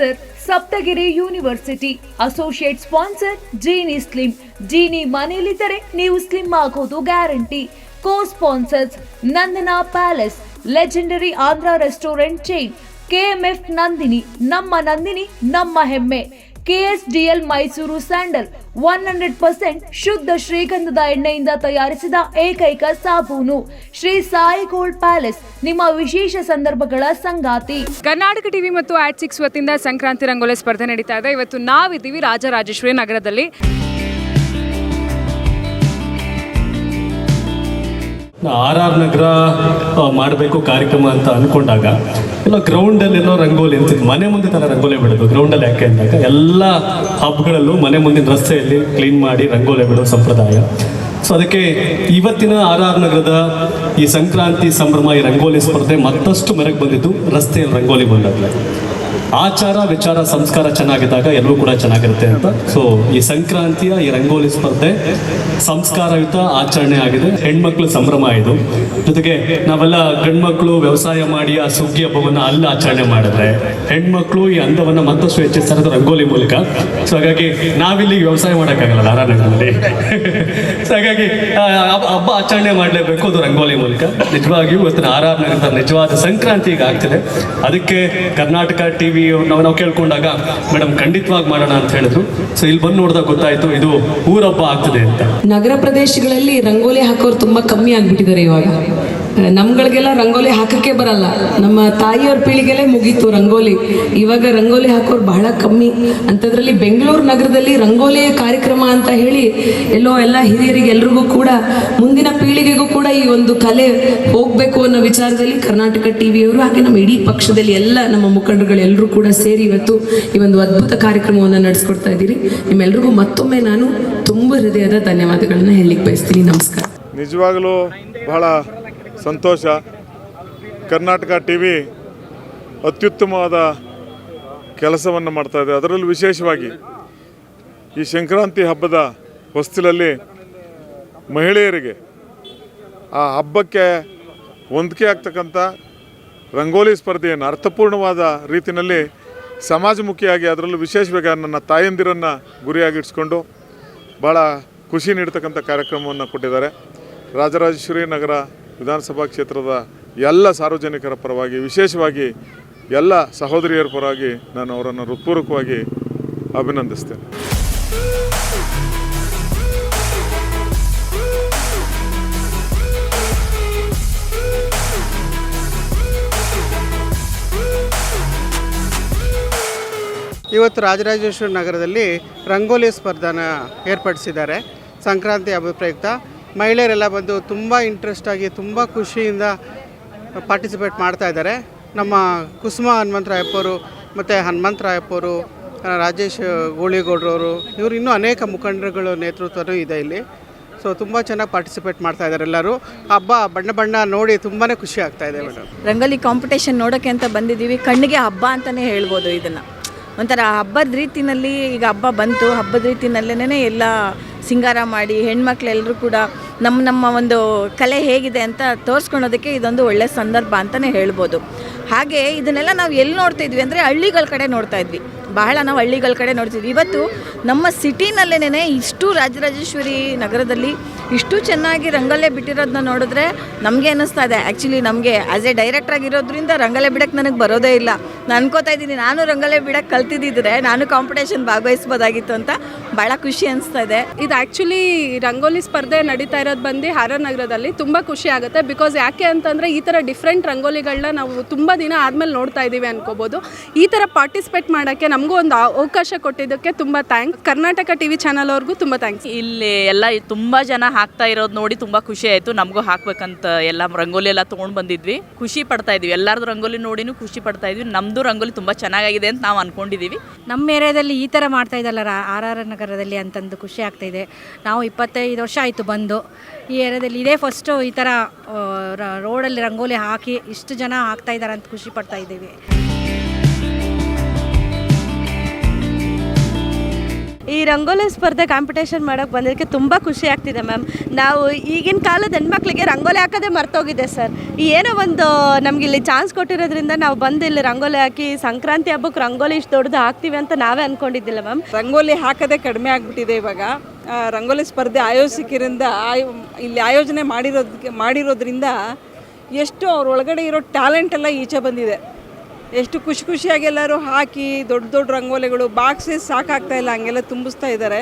Sponsor Saptagiri university. Associate sponsor Jeeni slim. Jeeni ಮನೆಯಲ್ಲಿದ್ದರೆ ನೀವು slim ಆಗೋದು guarantee. Co sponsors Nandana palace, legendary Andhra restaurant chain. KMF Nandini, ನಮ್ಮ ನಂದಿನಿ, ನಮ್ಮ ಹೆಮ್ಮೆ. KSDL Mysore sandal one hundred percent ಶುದ್ಧ ಶ್ರೀಗಂಧದ ಎಣ್ಣೆಯಿಂದ ತಯಾರಿಸಿದ ಏಕೈಕ ಸಾಬೂನು. ಶ್ರೀ ಸಾಯಿ ಗೋಲ್ಡ್ ಪ್ಯಾಲೇಸ್ ನಿಮ್ಮ ವಿಶೇಷ ಸಂದರ್ಭಗಳ ಸಂಗಾತಿ. ಕರ್ನಾಟಕ ಟಿವಿ ಮತ್ತು ಆಟ್ ಸಿಕ್ಸ್ ವತಿಯಿಂದ ಸಂಕ್ರಾಂತಿ ರಂಗೋಲಿ ಸ್ಪರ್ಧೆ ನಡೀತಾ ಇದೆ. ಇವತ್ತು ನಾವಿದ್ದೀವಿ ರಾಜರಾಜೇಶ್ವರಿ ನಗರದಲ್ಲಿ. ಆರ್ ಆರ್ ನಗರ ಮಾಡಬೇಕು ಕಾರ್ಯಕ್ರಮ ಅಂತ ಅಂದ್ಕೊಂಡಾಗ ಎಲ್ಲ ಗ್ರೌಂಡಲ್ಲಿ ಏನೋ ರಂಗೋಲಿ ಅಂತ ಮನೆ ಮುಂದೆ ತರ ರಂಗೋಲಿ ಬಿಡೋದು. ಗ್ರೌಂಡಲ್ಲಿ ಯಾಕೆ ಅಂದಾಗ ಎಲ್ಲ ಹಬ್ಗಳಲ್ಲೂ ಮನೆ ಮುಂದಿನ ರಸ್ತೆಯಲ್ಲಿ ಕ್ಲೀನ್ ಮಾಡಿ ರಂಗೋಲಿ ಬಿಡೋ ಸಂಪ್ರದಾಯ. ಸೊ ಅದಕ್ಕೆ ಇವತ್ತಿನ ಆರ್ ಆರ್ ನಗರದ ಈ ಸಂಕ್ರಾಂತಿ ಸಂಭ್ರಮ ಈ ರಂಗೋಲಿ ಸ್ಪರ್ಧೆ ಮತ್ತಷ್ಟು ಮೆರಗು ಬಂದಿದ್ದು ರಸ್ತೆಯಲ್ಲಿ ರಂಗೋಲಿ ಬಂದಾಗಲೇ. ಆಚಾರ, ವಿಚಾರ, ಸಂಸ್ಕಾರ ಚೆನ್ನಾಗಿದ್ದಾಗ ಎಲ್ಲವೂ ಕೂಡ ಚೆನ್ನಾಗಿರುತ್ತೆ ಅಂತ. ಸೊ ಈ ಸಂಕ್ರಾಂತಿಯ, ಈ ರಂಗೋಲಿ ಸ್ಪರ್ಧೆ ಸಂಸ್ಕಾರಯುತ ಆಚರಣೆ ಆಗಿದೆ. ಹೆಣ್ಮಕ್ಳು ಸಂಭ್ರಮ ಇದು. ಜೊತೆಗೆ ನಾವೆಲ್ಲ ಗಂಡ್ಮಕ್ಳು ವ್ಯವಸಾಯ ಮಾಡಿ ಆ ಸುಗ್ಗಿ ಹಬ್ಬವನ್ನ ಅಲ್ಲಿ ಆಚರಣೆ ಮಾಡಿದ್ರೆ, ಹೆಣ್ಮಕ್ಳು ಈ ಅಂದವನ್ನ ಮತ್ತಷ್ಟು ಹೆಚ್ಚಿಸ್ತಾರೆ ರಂಗೋಲಿ ಮೂಲಕ. ಸೊ ಹಾಗಾಗಿ ನಾವಿಲ್ಲಿ ವ್ಯವಸಾಯ ಮಾಡೋಕ್ಕಾಗಲ್ಲ ನಾರಾಯಣಗರದಲ್ಲಿ ಸೊ ಹಾಗಾಗಿ ಹಬ್ಬ- ಆಚರಣೆ ಮಾಡಲೇಬೇಕು ಅದು ರಂಗೋಲಿ ಮೂಲಕ. ನಿಜವಾಗಿಯೂ ಇವತ್ತಿನ ಆರಾಮ ನಿಜವಾದ ಸಂಕ್ರಾಂತಿ ಈಗ ಆಗ್ತಿದೆ. ಅದಕ್ಕೆ ಕರ್ನಾಟಕ ಟಿವಿ ನಾವು ನಾವು ಕೇಳ್ಕೊಂಡಾಗ ಮೇಡಮ್ ಖಂಡಿತವಾಗಿ ಮಾಡೋಣ ಅಂತ ಹೇಳಿದ್ರು. ಸೊ ಇಲ್ಲಿ ಬಂದು ನೋಡಿದಾಗ ಗೊತ್ತಾಯ್ತು, ಇದು ಊರಬ್ಬ ಆಗ್ತದೆ ಅಂತ. ನಗರ ಪ್ರದೇಶಗಳಲ್ಲಿ ರಂಗೋಲಿ ಹಾಕೋರು ತುಂಬಾ ಕಮ್ಮಿ ಆಗ್ಬಿಟ್ಟಿದ್ದಾರೆ ಇವಾಗ. ನಮ್ಗಳಿಗೆಲ್ಲ ರಂಗೋಲಿ ಹಾಕಕ್ಕೆ ಬರಲ್ಲ. ನಮ್ಮ ತಾಯಿಯವ್ರ ಪೀಳಿಗೆಲೇ ಮುಗೀತು ರಂಗೋಲಿ. ಇವಾಗ ರಂಗೋಲಿ ಹಾಕೋರು ಬಹಳ ಕಮ್ಮಿ. ಅಂಥದ್ರಲ್ಲಿ ಬೆಂಗಳೂರು ನಗರದಲ್ಲಿ ರಂಗೋಲಿ ಕಾರ್ಯಕ್ರಮ ಅಂತ ಹೇಳಿ ಎಲ್ಲೋ ಎಲ್ಲ ಹಿರಿಯರಿಗೆ ಎಲ್ರಿಗೂ ಕೂಡ ಮುಂದಿನ ಪೀಳಿಗೆಗೂ ಕೂಡ ಈ ಒಂದು ಕಲೆ ಹೋಗ್ಬೇಕು ಅನ್ನೋ ವಿಚಾರದಲ್ಲಿ ಕರ್ನಾಟಕ ಟಿವಿಯವರು ಹಾಗೆ ನಮ್ಮ ಇಡೀ ಪಕ್ಷದಲ್ಲಿ ಎಲ್ಲ ನಮ್ಮ ಮುಖಂಡರುಗಳು ಎಲ್ಲರೂ ಕೂಡ ಸೇರಿ ಇವತ್ತು ಈ ಒಂದು ಅದ್ಭುತ ಕಾರ್ಯಕ್ರಮವನ್ನು ನಡೆಸ್ಕೊಡ್ತಾ ಇದ್ದೀರಿ. ನಿಮ್ಮೆಲ್ರಿಗೂ ಮತ್ತೊಮ್ಮೆ ನಾನು ತುಂಬ ಹೃದಯದ ಧನ್ಯವಾದಗಳನ್ನ ಹೇಳಲಿಕ್ಕೆ ಬಯಸ್ತೀನಿ. ನಮಸ್ಕಾರ. ನಿಜವಾಗಲೂ ಬಹಳ ಸಂತೋಷ. ಕರ್ನಾಟಕ ಟಿ ವಿ ಅತ್ಯುತ್ತಮವಾದ ಕೆಲಸವನ್ನು ಮಾಡ್ತಾ ಇದೆ. ಅದರಲ್ಲೂ ವಿಶೇಷವಾಗಿ ಈ ಸಂಕ್ರಾಂತಿ ಹಬ್ಬದ ಹೊಸ್ತಿಲಲ್ಲಿ ಮಹಿಳೆಯರಿಗೆ ಆ ಹಬ್ಬಕ್ಕೆ ಹೊಂದಿಕೆ ಆಗ್ತಕ್ಕಂಥ ರಂಗೋಲಿ ಸ್ಪರ್ಧೆಯನ್ನು ಅರ್ಥಪೂರ್ಣವಾದ ರೀತಿಯಲ್ಲಿ ಸಮಾಜಮುಖಿಯಾಗಿ ಅದರಲ್ಲೂ ವಿಶೇಷವಾಗಿ ನನ್ನ ತಾಯಂದಿರನ್ನು ಗುರಿಯಾಗಿಡಿಸ್ಕೊಂಡು ಭಾಳ ಖುಷಿ ನೀಡ್ತಕ್ಕಂಥ ಕಾರ್ಯಕ್ರಮವನ್ನು ಕೊಟ್ಟಿದ್ದಾರೆ. ರಾಜರಾಜೇಶ್ವರಿ ನಗರ ವಿಧಾನಸಭಾ ಕ್ಷೇತ್ರದ ಎಲ್ಲ ಸಾರ್ವಜನಿಕರ ಪರವಾಗಿ, ವಿಶೇಷವಾಗಿ ಎಲ್ಲ ಸಹೋದರಿಯರ ಪರವಾಗಿ ನಾನು ಅವರನ್ನು ಹೃತ್ಪೂರ್ವಕವಾಗಿ ಅಭಿನಂದಿಸ್ತೇನೆ. ಇವತ್ತು ರಾಜರಾಜೇಶ್ವರಿ ನಗರದಲ್ಲಿ ರಂಗೋಲಿ ಸ್ಪರ್ಧಾನ ಏರ್ಪಡಿಸಿದ್ದಾರೆ. ಸಂಕ್ರಾಂತಿ ಹಬ್ಬ ಮಹಿಳೆಯರೆಲ್ಲ ಬಂದು ತುಂಬ ಇಂಟ್ರೆಸ್ಟಾಗಿ ತುಂಬ ಖುಷಿಯಿಂದ ಪಾರ್ಟಿಸಿಪೇಟ್ ಮಾಡ್ತಾ ಇದ್ದಾರೆ. ನಮ್ಮ ಕುಸುಮ ಹನುಮಂತರಾಯಪ್ಪವರು ಮತ್ತು ಹನುಮಂತರಾಯಪ್ಪವರು ಆ, ರಾಜೇಶ್ ಗೋಳಿಗೌಡ್ರವರು ಇವರು ಇನ್ನೂ ಅನೇಕ ಮುಖಂಡರುಗಳ ನೇತೃತ್ವನೂ ಇದೆ ಇಲ್ಲಿ. ಸೊ ತುಂಬ ಚೆನ್ನಾಗಿ ಪಾರ್ಟಿಸಿಪೇಟ್ ಮಾಡ್ತಾ ಇದ್ದಾರೆ ಎಲ್ಲರೂ. ಹಬ್ಬ ಬಣ್ಣ ಬಣ್ಣ ನೋಡಿ ತುಂಬಾ ಖುಷಿ ಆಗ್ತಾ ಇದೆ ಮೇಡಮ್. ರಂಗೋಲಿ ಕಾಂಪಿಟೇಷನ್ ನೋಡೋಕ್ಕೆ ಅಂತ ಬಂದಿದ್ದೀವಿ. ಕಣ್ಣಿಗೆ ಹಬ್ಬ ಅಂತಲೇ ಹೇಳ್ಬೋದು ಇದನ್ನು. ಒಂಥರ ಹಬ್ಬದ ರೀತಿಯಲ್ಲಿ ಈಗ ಹಬ್ಬ ಬಂತು. ಹಬ್ಬದ ರೀತಿಯಲ್ಲೇ ಎಲ್ಲ ಸಿಂಗಾರ ಮಾಡಿ ಹೆಣ್ಮಕ್ಳೆಲ್ಲರೂ ಕೂಡ ನಮ್ಮ ನಮ್ಮ ಒಂದು ಕಲೆ ಹೇಗಿದೆ ಅಂತ ತೋರಿಸ್ಕೊಳೋದಕ್ಕೆ ಇದೊಂದು ಒಳ್ಳೆಯ ಸಂದರ್ಭ ಅಂತಲೇ ಹೇಳ್ಬೋದು. ಹಾಗೆ ಇದನ್ನೆಲ್ಲ ನಾವು ಎಲ್ಲಿ ನೋಡ್ತಾ ಇದ್ವಿ ಅಂದರೆ ಹಳ್ಳಿಗಳ ಕಡೆ ನೋಡ್ತಾ ಇದ್ವಿ. ಬಹಳ ನಾವು ಹಳ್ಳಿಗಳ ಕಡೆ ನೋಡ್ತಿದ್ವಿ. ಇವತ್ತು ನಮ್ಮ ಸಿಟಿನಲ್ಲೇನೆ ಇಷ್ಟು ರಾಜರಾಜೇಶ್ವರಿ ನಗರದಲ್ಲಿ ಇಷ್ಟು ಚೆನ್ನಾಗಿ ರಂಗೋಲೆ ಬಿಟ್ಟಿರೋದನ್ನ ನೋಡಿದ್ರೆ ನಮಗೆ ಅನ್ನಿಸ್ತಾ ಇದೆ. ಆ್ಯಕ್ಚುಲಿ ನಮಗೆ ಆ್ಯಸ್ ಎ ಡೈರೆಕ್ಟ್ರಾಗಿರೋದ್ರಿಂದ ರಂಗಲೆ ಬಿಡಕ್ಕೆ ನನಗೆ ಬರೋದೇ ಇಲ್ಲ. ಅನ್ಕೋತಾ ಇದ್ದೀನಿ. ನಾನು ರಂಗೋಲೆ ಬಿಡಕ್ಕೆ ಕಲ್ತಿದ್ದಿದ್ರೆ ನಾನು ಕಾಂಪಿಟೇಷನ್ ಭಾಗವಹಿಸ್ಬೋದಾಗಿತ್ತು ಅಂತ ಭಾಳ ಖುಷಿ ಅನಿಸ್ತಾ ಇದೆ ಇದು ಆ್ಯಕ್ಚುಲಿ ರಂಗೋಲಿ ಸ್ಪರ್ಧೆ ನಡೀತಾ ಇರೋದು ಬಂದು ಹಾರರ್ ನಗರದಲ್ಲಿ ತುಂಬ ಖುಷಿ ಆಗುತ್ತೆ ಬಿಕಾಸ್ ಯಾಕೆ ಅಂತಂದರೆ ಈ ಥರ ಡಿಫ್ರೆಂಟ್ ರಂಗೋಲಿಗಳನ್ನ ನಾವು ತುಂಬ ದಿನ ಆದಮೇಲೆ ನೋಡ್ತಾ ಇದ್ದೀವಿ ಅನ್ಕೋಬೋದು. ಈ ಥರ ಪಾರ್ಟಿಸಿಪೇಟ್ ಮಾಡೋಕ್ಕೆ ನಮಗೂ ಒಂದು ಅವಕಾಶ ಕೊಟ್ಟಿದ್ದಕ್ಕೆ ತುಂಬ thanks Karnataka T V channel ಅವ್ರಿಗೂ ತುಂಬ ಥ್ಯಾಂಕ್ಸ್ ಇಲ್ಲಿ ಎಲ್ಲ ತುಂಬ ಜನ ಹಾಕ್ತಾ ಇರೋದು ನೋಡಿ ತುಂಬ ಖುಷಿ ಆಯಿತು. ನಮಗೂ ಹಾಕ್ಬೇಕಂತ ಎಲ್ಲ ರಂಗೋಲಿ ಎಲ್ಲ ತೊಗೊಂಡು ಬಂದಿದ್ವಿ. ಖುಷಿ ಪಡ್ತಾ ಇದ್ವಿ ಎಲ್ಲರದ್ದು ರಂಗೋಲಿ ನೋಡಿನೂ ಖುಷಿ ಪಡ್ತಾ ಇದ್ವಿ ನಮ್ಮದು ರಂಗೋಲಿ ತುಂಬ ಚೆನ್ನಾಗಾಗಿದೆ ಅಂತ ನಾವು ಅನ್ಕೊಂಡಿದ್ದೀವಿ ನಮ್ಮ ಏರಿಯಾದಲ್ಲಿ ಈ ಥರ ಮಾಡ್ತಾ ಇದ್ದಲ್ಲ ಆರ್ ಆರ್ ನಗರದಲ್ಲಿ ಅಂತಂದು ಖುಷಿ ಆಗ್ತಾ ಇದೆ. ನಾವು ಇಪ್ಪತ್ತೈದು ವರ್ಷ ಆಯಿತು ಬಂದು. ಈ ಏರಿಯಾದಲ್ಲಿ ಇದೇ ಫಸ್ಟು ಈ ಥರ ರೋಡಲ್ಲಿ ರಂಗೋಲಿ ಹಾಕಿ ಇಷ್ಟು ಜನ ಹಾಕ್ತಾ ಇದ್ದಾರೆ ಅಂತ ಖುಷಿ ಪಡ್ತಾ ಇದ್ದೀವಿ. ಈ ರಂಗೋಲಿ ಸ್ಪರ್ಧೆ ಕಾಂಪಿಟೇಷನ್ ಮಾಡೋಕ್ಕೆ ಬಂದಿದ್ದಕ್ಕೆ ತುಂಬ ಖುಷಿ ಆಗ್ತಿದೆ ಮ್ಯಾಮ್ ನಾವು ಈಗಿನ ಕಾಲದ ಹೆಣ್ಮಕ್ಳಿಗೆ ರಂಗೋಲಿ ಹಾಕೋದೇ ಮರ್ತೋಗಿದೆ ಸರ್ ಏನೋ ಒಂದು ನಮ್ಗೆ ಇಲ್ಲಿ ಚಾನ್ಸ್ ಕೊಟ್ಟಿರೋದ್ರಿಂದ ನಾವು ಬಂದು ಇಲ್ಲಿ ರಂಗೋಲಿ ಹಾಕಿ ಸಂಕ್ರಾಂತಿ ಹಬ್ಬಕ್ಕೆ ರಂಗೋಲಿ ಇಷ್ಟು ದೊಡ್ಡದು ಹಾಕ್ತೀವಿ ಅಂತ ನಾವೇ ಅಂದ್ಕೊಂಡಿದ್ದಿಲ್ಲ ಮ್ಯಾಮ್ ರಂಗೋಲಿ ಹಾಕೋದೇ ಕಡಿಮೆ ಆಗಿಬಿಟ್ಟಿದೆ ಇವಾಗ. ರಂಗೋಲಿ ಸ್ಪರ್ಧೆ ಆಯೋಜಕರಿಂದ ಆಯೋ, ಇಲ್ಲಿ ಆಯೋಜನೆ ಮಾಡಿರೋದಕ್ಕೆ ಮಾಡಿರೋದ್ರಿಂದ ಎಷ್ಟು ಅವ್ರ ಒಳಗಡೆ ಇರೋ ಟ್ಯಾಲೆಂಟ್ ಎಲ್ಲ ಈಚೆ ಬಂದಿದೆ. ಎಷ್ಟು ಖುಷಿ ಖುಷಿಯಾಗಿ ಎಲ್ಲರೂ ಹಾಕಿ ದೊಡ್ಡ ದೊಡ್ಡ ರಂಗೋಲಿಗಳು ಬಾಕ್ಸಸ್ ಸಾಕಾಗ್ತಾ ಇಲ್ಲ, ಹಂಗೆಲ್ಲ ತುಂಬಿಸ್ತಾ ಇದ್ದಾರೆ.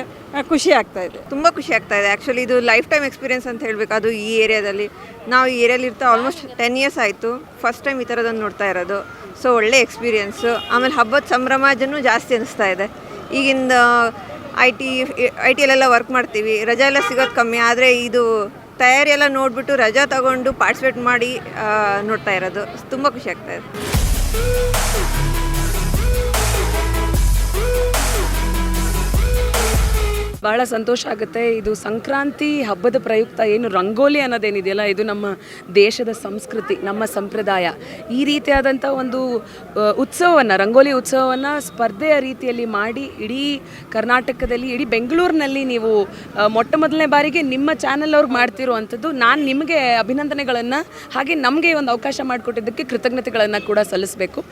ಖುಷಿ ಆಗ್ತಾ ಇದೆ. ತುಂಬ ಖುಷಿ ಆಗ್ತಾ ಇದೆ. ಆ್ಯಕ್ಚುಲಿ ಇದು ಲೈಫ್ ಟೈಮ್ ಎಕ್ಸ್ಪೀರಿಯನ್ಸ್ ಅಂತ ಹೇಳಬೇಕು. ಅದು ಈ ಏರಿಯಾದಲ್ಲಿ. ನಾವು ಈ ಏರಿಯಲ್ಲಿ ಇರ್ತಾ ಆಲ್ಮೋಸ್ಟ್ ಟೆನ್ ಇಯರ್ಸ್ ಆಯಿತು. ಫಸ್ಟ್ ಟೈಮ್ ಈ ಥರದೊಂದು ನೋಡ್ತಾ ಇರೋದು. ಸೊ ಒಳ್ಳೆ ಎಕ್ಸ್ಪೀರಿಯೆನ್ಸು ಆಮೇಲೆ ಹಬ್ಬದ ಸಂಭ್ರಮಾಜನೂ ಜಾಸ್ತಿ ಅನಿಸ್ತಾ ಇದೆ. ಈಗಿಂದ ಐ ಟಿ ಐ ಟಿಯಲ್ಲೆಲ್ಲ ವರ್ಕ್ ಮಾಡ್ತೀವಿ. ರಜೆ ಎಲ್ಲ ಸಿಗೋದು ಕಮ್ಮಿ. ಆದರೆ ಇದು ತಯಾರಿ ಎಲ್ಲ ನೋಡಿಬಿಟ್ಟು ರಜಾ ತಗೊಂಡು ಪಾರ್ಟಿಸಿಪೇಟ್ ಮಾಡಿ ನೋಡ್ತಾ ಇರೋದು. ತುಂಬ ಖುಷಿ ಆಗ್ತಾ ಇದೆ. Música ಬಹಳ ಸಂತೋಷ ಆಗುತ್ತೆ. ಇದು ಸಂಕ್ರಾಂತಿ ಹಬ್ಬದ ಪ್ರಯುಕ್ತ ಏನು ರಂಗೋಲಿ ಅನ್ನೋದೇನಿದೆಯಲ್ಲ, ಇದು ನಮ್ಮ ದೇಶದ ಸಂಸ್ಕೃತಿ, ನಮ್ಮ ಸಂಪ್ರದಾಯ. ಈ ರೀತಿಯಾದಂಥ ಒಂದು ಉತ್ಸವವನ್ನು, ರಂಗೋಲಿ ಉತ್ಸವವನ್ನು ಸ್ಪರ್ಧೆಯ ರೀತಿಯಲ್ಲಿ ಮಾಡಿ ಇಡೀ ಕರ್ನಾಟಕದಲ್ಲಿ, ಇಡೀ ಬೆಂಗಳೂರಿನಲ್ಲಿ ನೀವು ಮೊಟ್ಟ ಮೊದಲನೇ ಬಾರಿಗೆ ನಿಮ್ಮ ಚಾನೆಲ್ ಅವ್ರಿಗೆ ಮಾಡ್ತಿರುವಂಥದ್ದು. ನಾನು ನಿಮಗೆ ಅಭಿನಂದನೆಗಳನ್ನು ಹಾಗೆ ನಮಗೆ ಒಂದು ಅವಕಾಶ ಮಾಡಿಕೊಟ್ಟಿದ್ದಕ್ಕೆ ಕೃತಜ್ಞತೆಗಳನ್ನು ಕೂಡ ಸಲ್ಲಿಸಬೇಕು.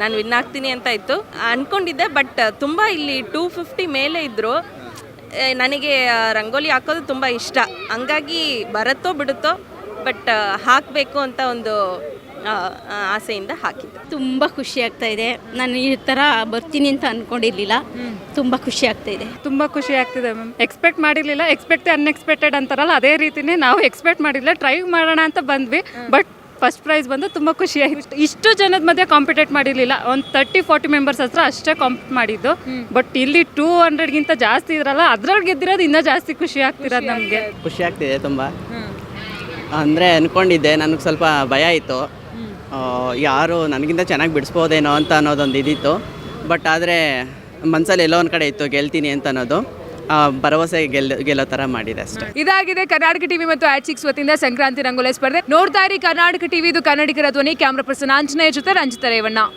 ನಾನು ವಿನ್ ಆಗ್ತೀನಿ ಅಂತ ಇತ್ತು. ಅಂದ್ಕೊಂಡಿದ್ದೆ ಬಟ್ ತುಂಬ ಇಲ್ಲಿ ಟೂ ಫಿಫ್ಟಿ ಮೇಲೆ ಇದ್ದರು ನನಗೆ ರಂಗೋಲಿ ಹಾಕೋದು ತುಂಬ ಇಷ್ಟ. ಹಂಗಾಗಿ ಬರುತ್ತೋ ಬಿಡುತ್ತೋ ಬಟ್ ಹಾಕಬೇಕು ಅಂತ ಒಂದು ಆಸೆಯಿಂದ ಹಾಕಿದ್ದೆ. ತುಂಬ ಖುಷಿ ಆಗ್ತಾ ಇದೆ. ನಾನು ಈ ಥರ ಬರ್ತೀನಿ ಅಂತ ಅಂದ್ಕೊಂಡಿರಲಿಲ್ಲ ತುಂಬ ಖುಷಿ ಆಗ್ತಾ ಇದೆ. ತುಂಬ ಖುಷಿ ಆಗ್ತಿದೆ ಮ್ಯಾಮ್. ಎಕ್ಸ್ಪೆಕ್ಟ್ ಮಾಡಿರಲಿಲ್ಲ. ಎಕ್ಸ್ಪೆಕ್ಟ್ ಅನ್ಎಕ್ಸ್ಪೆಕ್ಟೆಡ್ ಅಂತಾರಲ್ಲ ಅದೇ ರೀತಿನೇ ನಾವು ಎಕ್ಸ್ಪೆಕ್ಟ್ ಮಾಡಿರಲಿಲ್ಲ. ಟ್ರೈ ಮಾಡೋಣ ಅಂತ ಬಂದ್ವಿ. ಬಟ್ ಫಸ್ಟ್ ಪ್ರೈಸ್ ಬಂದು ತುಂಬ ಖುಷಿ ಆಯಿತು. ಇಷ್ಟು ಜನದ ಮಧ್ಯೆ ಕಾಂಪಿಟೇಟ್ ಮಾಡಿರಲಿಲ್ಲ. ಒಂದು ತರ್ಟಿ ಫಾರ್ಟಿ ಮೆಂಬರ್ಸ್ ಹತ್ರ ಅಷ್ಟೇ ಕಾಂಪಿಟ್ ಮಾಡಿದ್ದು. ಬಟ್ ಇಲ್ಲಿ ಟೂ ಹಂಡ್ರೆಡ್ಗಿಂತ ಜಾಸ್ತಿ ಇದ್ರಲ್ಲ ಅದ್ರಲ್ಲಿ ಗೆದ್ದಿರೋದು ಇನ್ನೂ ಜಾಸ್ತಿ ಖುಷಿ ಆಗ್ತಿರೋದು ನಮಗೆ. ಖುಷಿ ಆಗ್ತಿದೆ ತುಂಬ. ಅಂದರೆ ಅಂದ್ಕೊಂಡಿದ್ದೆ ನನಗೆ ಸ್ವಲ್ಪ ಭಯ ಇತ್ತು ಯಾರು ನನಗಿಂತ ಚೆನ್ನಾಗಿ ಬಿಡಿಸ್ಬೋದೇನೋ ಅಂತ ಅನ್ನೋದೊಂದು ಇದಿತ್ತು. ಬಟ್ ಆದರೆ ಮನಸ್ಸಲ್ಲಿ ಎಲ್ಲೋ ಒಂದು ಕಡೆ ಇತ್ತು ಗೆಲ್ತೀನಿ ಅಂತ ಅನ್ನೋದು. ಭರವಸೆ ಗೆಲ್, ಗೆಲ್ಲೋ ತರ ಮಾಡಿದೆ ಅಷ್ಟೇ. ಇದಾಗಿದೆ ಕರ್ನಾಟಕ ಟಿವಿ ಮತ್ತು ಆಚಿಕ್ಸ್ ವತಿಯಿಂದ ಸಂಕ್ರಾಂತಿ ರಂಗೋಲಿ ಸ್ಪರ್ಧೆ. ನೋಡ್ತಾ ಇರಿ ಕರ್ನಾಟಕ ಟಿವಿ ಇದು ಕನ್ನಡಿಗರ ಧ್ವನಿ. ಕ್ಯಾಮ್ರಾ ಪರ್ಸನ್ ಆಂಜನೇಯ ಜೊತೆ ರಂಜಿತ ರೇವಣ್ಣ.